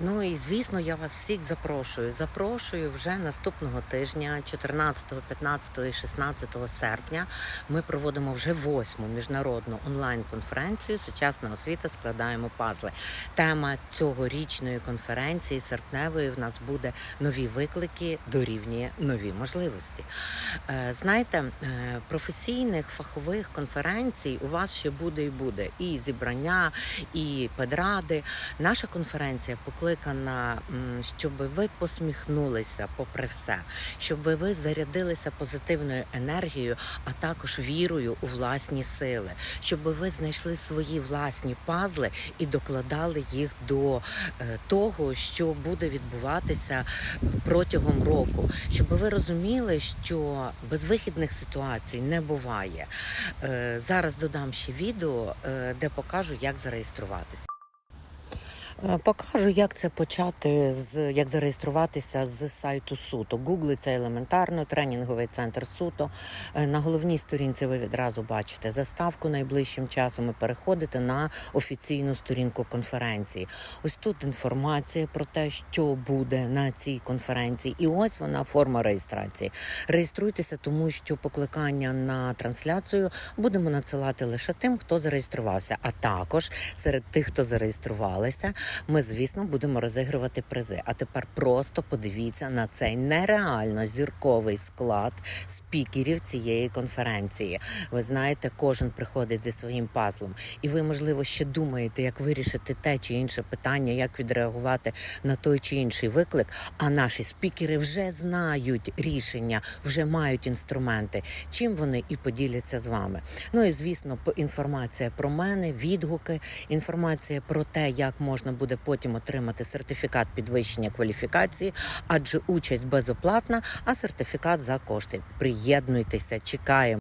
Ну і звісно, я вас всіх запрошую. Запрошую вже наступного тижня, 14, 15 і 16 серпня. Ми проводимо вже восьму міжнародну онлайн-конференцію Сучасна освіта складаємо пазли. Тема цьогорічної конференції серпневої в нас буде нові виклики дорівнює нові можливості. Е, Знаєте, е, професійних фахових конференцій у вас ще буде і буде. І зібрання, і педради. Наша конференція покликана, щоб ви посміхнулися попри все, щоб ви зарядилися позитивною енергією, а також вірою у власні сили, щоб ви знайшли свої власні пазли і докладали їх до е, того, що буде відбуватися протягом року, щоб ви розуміли, що безвихідних ситуацій не буває. Е, Зараз додам ще відео, е, де покажу, як зареєструватися. Е, Покажу, як це почати з як зареєструватися з сайту Суто. Гугли це елементарно, тренінговий центр Суто. Е, На головній сторінці ви відразу бачите заставку найближчим часом. і переходите на офіційну сторінку конференції. Ось тут інформація про те, що буде на цій конференції, і ось вона форма реєстрації. Реєструйтеся, тому що покликання на трансляцію будемо надсилати лише тим, хто зареєструвався. А також серед тих, хто зареєструвалися, ми, звісно, будемо розігрувати призи. А тепер просто подивіться на цей нереально зірковий склад спікерів цієї конференції. Ви знаєте, кожен приходить зі своїм пазлом, і ви, можливо, ще думаєте, як вирішити те чи інше питання, як відреагувати на той чи інший виклик. А наші спікери вже знають рішення, вже мають інструменти, чим вони і поділяться з вами. Ну і звісно, інформація про мене, відгуки, інформація про те, як можна буде потім отримати сертифікат підвищення кваліфікації, адже участь безоплатна, а сертифікат за кошти. Приєднуйтеся, чекаємо.